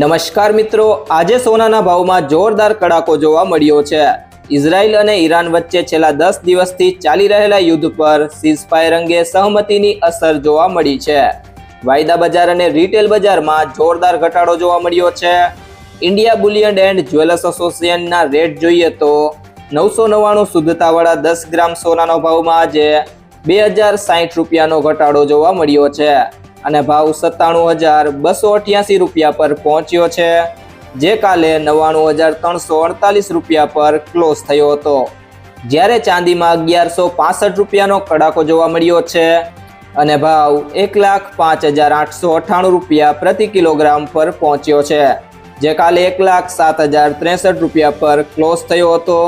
નમસ્કાર મિત્રો, આજે સોનાના ભાવમાં જોરદાર કડાકો જોવા મળ્યો છે. ઇઝરાયલ અને ઈરાન વચ્ચે છેલ્લા દસ દિવસથી ચાલી રહેલા યુદ્ધ પર સીઝફાયર અંગે સહમતિની અસર જોવા મળી છે. વાયદા બજાર અને રિટેલ બજારમાં જોરદાર ઘટાડો જોવા મળ્યો છે. ઇન્ડિયા બુલિયન એન્ડ જ્વેલર્સ એસોસિએશનના રેટ જોઈએ તો નવસો નવ્વાણું શુદ્ધતાવાળા દસ ગ્રામ સોનાનો ભાવમાં આજે બે હજાર સાહીઠ રૂપિયાનો ઘટાડો જોવા મળ્યો છે. અને ભાવ સત્તાણું હજાર બસો અઠ્યાસી રૂપિયા પર પહોંચ્યો છે, જે કાલે નવ્વાણું હજાર ત્રણસો અડતાલીસ રૂપિયા પર ક્લોઝ થયો હતો. જ્યારે ચાંદીમાં અગિયારસો પાસઠ રૂપિયાનો કડાકો જોવા મળ્યો છે અને ભાવ એક લાખ પાંચ હજાર આઠસો અઠ્ઠાણું રૂપિયા પ્રતિ કિલોગ્રામ પર પહોંચ્યો છે, જે કાલે એક લાખ સાત હજાર ત્રેસઠ રૂપિયા પર ક્લોઝ થયો હતો.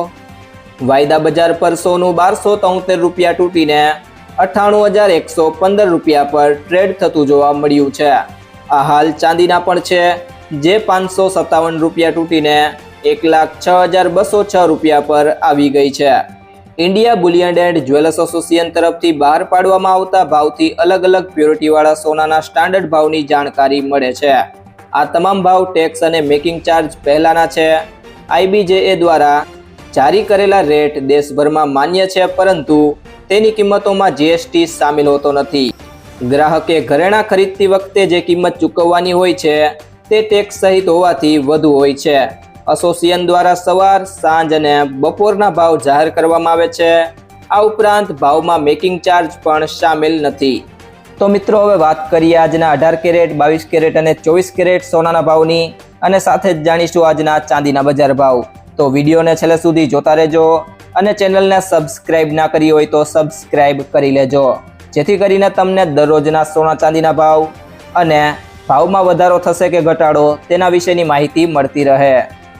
વાયદા બજાર પર સોનું બારસો તોતેર રૂપિયા તૂટીને અઠ્ઠાણું હજાર એકસો પંદર રૂપિયા પર ટ્રેડ થતું જોવા મળ્યું છે. આ હાલ ચાંદીના પણ છે, જે પાંચસો સત્તાવન રૂપિયા તૂટીને એક લાખ છ હજાર બસો છ રૂપિયા પર આવી ગઈ છે. India Bullion and Jewellers Association તરફથી બહાર પાડવામાં આવતા ભાવથી અલગ અલગ પ્યોરિટીવાળા સોનાના સ્ટાન્ડર્ડ ભાવની જાણકારી મળે છે. આ તમામ ભાવ ટેક્સ અને મેકિંગ ચાર્જ પહેલાના છે. આઈબીજેએ દ્વારા જારી કરેલા રેટ દેશભરમાં માન્ય છે, પરંતુ તેની કિંમતોમાં જીએસટી સામેલ હોતો નથી. ગ્રાહકે ઘરેણાં ખરીદતી વખતે જે કિંમત ચૂકવવાની હોય છે, તે ટેક્સ સહિત હોવાથી વધુ હોય છે. એસોસિએશન દ્વારા સવાર, સાંજ અને બપોરના ભાવ જાહેર કરવામાં આવે છે. આ ઉપરાંત ભાવમાં મેકિંગ ચાર્જ પણ સામેલ નથી. તો મિત્રો, હવે વાત કરીએ આજના અઢાર કેરેટ, બાવીસ કેરેટ અને ચોવીસ કેરેટ સોનાના ભાવની અને સાથે જ જાણીશું આજના ચાંદીના બજાર ભાવ. તો વિડીયોને છેલ્લે સુધી જોતા રહેજો. અને ચેનલને સબસ્ક્રાઇબ ના કરી હોય તો સબસ્ક્રાઇબ કરી લેજો. જેથી કરીને તમને દરરોજના સોના ચાંદીના ભાવ અને ભાવમાં વધારો થશે કે ઘટાડો તેના વિશેની માહિતી મળતી રહે.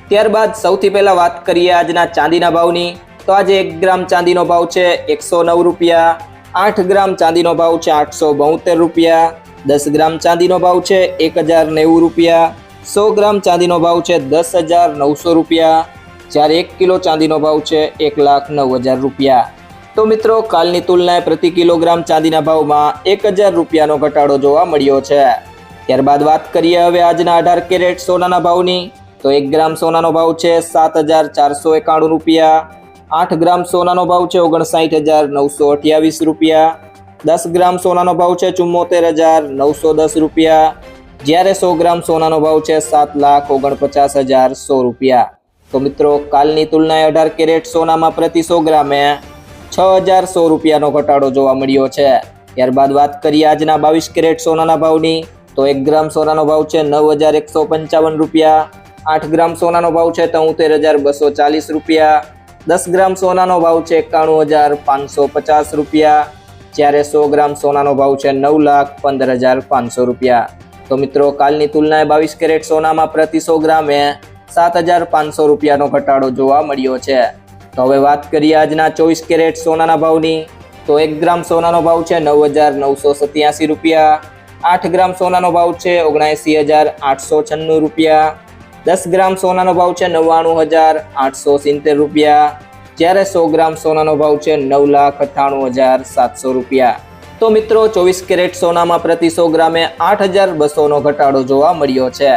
ત્યારબાદ સૌથી પહેલાં વાત કરીએ આજના ચાંદીના ભાવની. તો આજે એક ગ્રામ ચાંદીનો ભાવ છે એકસો નવ રૂપિયા, આઠ ગ્રામ ચાંદીનો ભાવ છે આઠસો બોતેર રૂપિયા, દસ ગ્રામ ચાંદીનો ભાવ છે એક હજાર નેવું રૂપિયા, સો ગ્રામ ચાંદીનો ભાવ છે દસ હજાર નવસો રૂપિયા જ્યારે એક કિલો ચાંદીનો ભાવ છે એક લાખ નવ હજાર રૂપિયા. તો મિત્રો, કાલની તુલનાએ પ્રતિ કિલોગ્રામ ચાંદીના ભાવમાં એક હજાર રૂપિયાનો ઘટાડો જોવા મળ્યો છે. ત્યારબાદ વાત કરીએ હવે આજના અઢાર કેરેટ સોનાના ભાવની. તો એક ગ્રામ સોનાનો ભાવ છે સાત હજાર ચારસો એકાણું રૂપિયા. આઠ ગ્રામ સોનાનો ભાવ છે ઓગણસાઠ હજાર નવસો અઠ્યાવીસ રૂપિયા. દસ ગ્રામ સોનાનો ભાવ છે ચુમ્મોતેર હજાર નવસો દસ રૂપિયા. જ્યારે સો ગ્રામ સોનાનો ભાવ છે સાત લાખ ઓગણપચાસ હજાર સો રૂપિયા. તો મિત્રો, કાલની તુલનાએ અઢાર કેરેટ સોનામાં પ્રતિ સો ગ્રામે છ હજાર સો રૂપિયાનો ઘટાડો જોવા મળ્યો છે. ત્યારબાદ વાત કરીએ આજના બાવીસ કેરેટ સોનાના ભાવની, તો એક ગ્રામ સોનાનો ભાવ છે નવ હજાર એકસો પંચાવન રૂપિયા. આઠ ગ્રામ સોનાનો ભાવ છે તોતેર હજાર બસો ચાલીસ રૂપિયા. દસ ગ્રામ સોનાનો ભાવ છે એકાણું હજાર પાંચસો પચાસ રૂપિયા. જ્યારે સો ગ્રામ સોનાનો ભાવ છે નવ લાખ પંદર હજાર પાંચસો રૂપિયા. તો મિત્રો, કાલની તુલનાએ બાવીસ કેરેટ સોનામાં પ્રતિ સો ગ્રામે સાત હજાર પાંચસો રૂપિયાનો ઘટાડો જોવા મળ્યો છે. તો હવે વાત કરીએ આજના ચોવીસ કેરેટ સોનાના ભાવની. તો એક ગ્રામ સોનાનો ભાવ છે નવ હજાર નવસો સત્યાસી રૂપિયા. આઠ ગ્રામ સોનાનો ભાવ છે ઓગણસી હજાર આઠસો છન્નું રૂપિયા. દસ ગ્રામ સોનાનો ભાવ છે નવ્વાણું હજાર આઠસો સિત્તેર રૂપિયા. જ્યારે સો ગ્રામ સોનાનો ભાવ છે નવ લાખ અઠ્ઠાણું હજાર સાતસો રૂપિયા. તો મિત્રો, ચોવીસ કેરેટ સોનામાં પ્રતિ સો ગ્રામે આઠ હજાર બસોનો ઘટાડો જોવા મળ્યો છે.